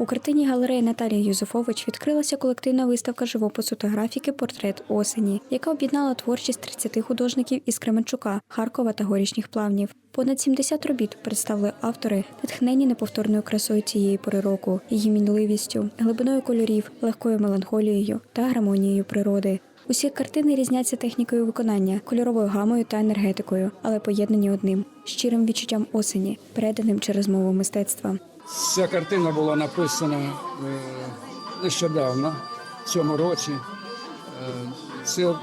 У картині галереї Наталії Юзефович відкрилася колективна виставка живопису та графіки Портрет осені, яка об'єднала творчість 30 художників із Кременчука, Харкова та горішніх плавнів. Понад 70 робіт представили автори, натхнені неповторною красою цієї пори року, її мінливістю, глибиною кольорів, легкою меланхолією та гармонією природи. Усі картини різняться технікою виконання, кольоровою гамою та енергетикою, але поєднані одним щирим відчуттям осені, переданим через мову мистецтва. Ця картина була написана е, нещодавно, в цьому році. Е, Це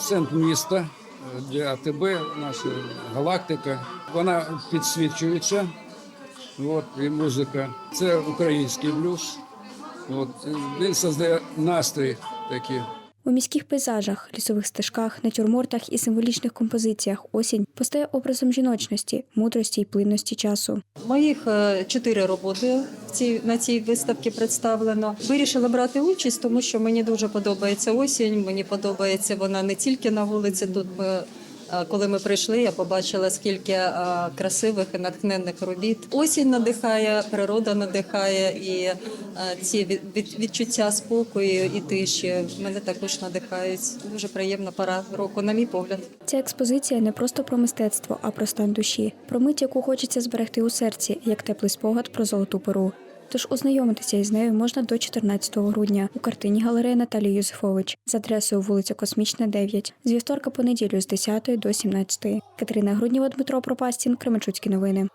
центр міста е, для АТБ, наша галактика. Вона підсвічується. От, і музика. Це український блюз. От, він создає настрій такий. У міських пейзажах, лісових стежках, натюрмортах і символічних композиціях осінь постає образом жіночності, мудрості й плинності часу. Моїх е, чотири роботи на цій виставці представлено. Вирішила брати участь, тому що мені дуже подобається осінь. Мені подобається вона не тільки на вулиці. Тут ми, е, коли ми прийшли, я побачила скільки красивих і натхненних робіт. Осінь надихає, природа надихає, і ці від- від- відчуття спокою і тиші мене також надихають. Дуже приємна пора року, на мій погляд. Ця експозиція не просто про мистецтво, а про стан душі, про мить, яку хочеться зберегти у серці, як теплий спогад про золоту пору. Тож ознайомитися із нею можна до 14 грудня у картині галереї Наталії Юзефович з адресою вулиця Космічна, 9, з вівторка по неділю з 10 до 17. Катерина Грудніва, Дмитро Пропастін, Кременчуцькі новини.